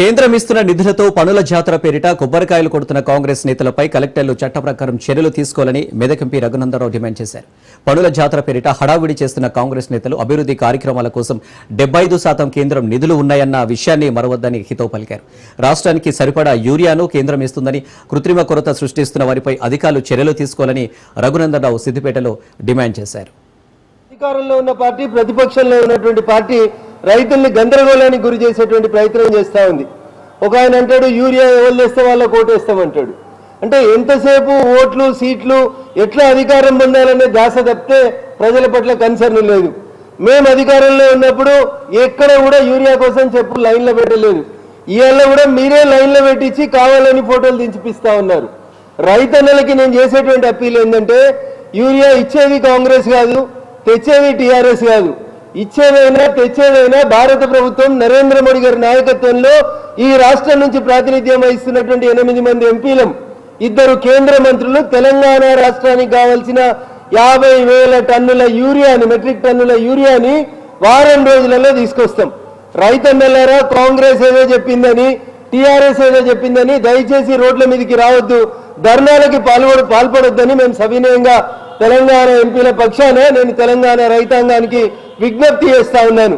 కేంద్రం ఇస్తున్న నిధులతో పనుల జాతర పేరిట కొబ్బరికాయలు కొడుతున్న కాంగ్రెస్ నేతలపై కలెక్టర్లు చట్ట ప్రకారం చర్యలు తీసుకోవాలని మెదకంపి రఘునందరావు డిమాండ్ చేశారు. పనుల జాతర పేరిట హడావిడి చేస్తున్న కాంగ్రెస్ నేతలు అభివృద్ధి కార్యక్రమాల కోసం డెబ్బై ఐదు శాతం కేంద్రం నిధులు ఉన్నాయన్న విషయాన్ని మరవద్దని హితవు పలికారు. రాష్ట్రానికి సరిపడా యూరియాను కేంద్రం ఇస్తుందని కృత్రిమ కొరత సృష్టిస్తున్న వారిపై అధికారులు చర్యలు తీసుకోవాలని రఘునందనరావు సిద్దిపేటలో డిమాండ్ చేశారు. అధికారంలో ఉన్న పార్టీ ప్రతిపక్షంలో ఉన్నటువంటి పార్టీ రైతుల్ని గందరగోళానికి గురి చేసేటువంటి ప్రయత్నం చేస్తూ ఉంది. ఒక ఆయన అంటాడు యూరియా ఎవరు తెస్తే వాళ్ళకి ఓటేస్తామంటాడు అంటే ఎంతసేపు ఓట్లు సీట్లు ఎట్లా అధికారం పొందాలనే దాస తప్పితే ప్రజల పట్ల కన్సర్న్ లేదు. మేము అధికారంలో ఉన్నప్పుడు ఎక్కడ కూడా యూరియా కోసం చెప్పు లైన్లో పెట్టలేదు. ఇవాళ కూడా మీరే లైన్లో పెట్టించి కావాలని ఫోటోలు దించిపిస్తా ఉన్నారు. రైతన్నలకి నేను చేసేటువంటి అప్పీల్ ఏంటంటే యూరియా ఇచ్చేది కాంగ్రెస్ కాదు తెచ్చేది టీఆర్ఎస్ కాదు. ఇచ్చేదైనా తెచ్చేదైనా భారత ప్రభుత్వం నరేంద్ర మోడీ గారి నాయకత్వంలో ఈ రాష్ట్రం నుంచి ప్రాతినిధ్యం వహిస్తున్నటువంటి ఎనిమిది మంది ఎంపీలం. ఇద్దరు కేంద్ర మంత్రులు తెలంగాణ రాష్ట్రానికి కావాల్సిన యాభై వేల టన్నుల యూరియాని మెట్రిక్ టన్నుల యూరియాని వారం రోజులలో తీసుకొస్తాం. రైతన్నలారా కాంగ్రెస్ ఏదో చెప్పిందని టీఆర్ఎస్ ఏదో చెప్పిందని దయచేసి రోడ్ల మీదకి రావద్దు. ధర్నాలకి పాల్పడ పాల్పడొద్దని మేము సవినయంగా తెలంగాణ ఎంపీల పక్షాన నేను తెలంగాణ రైతాంగానికి విజ్ఞప్తి చేస్తా ఉన్నాను.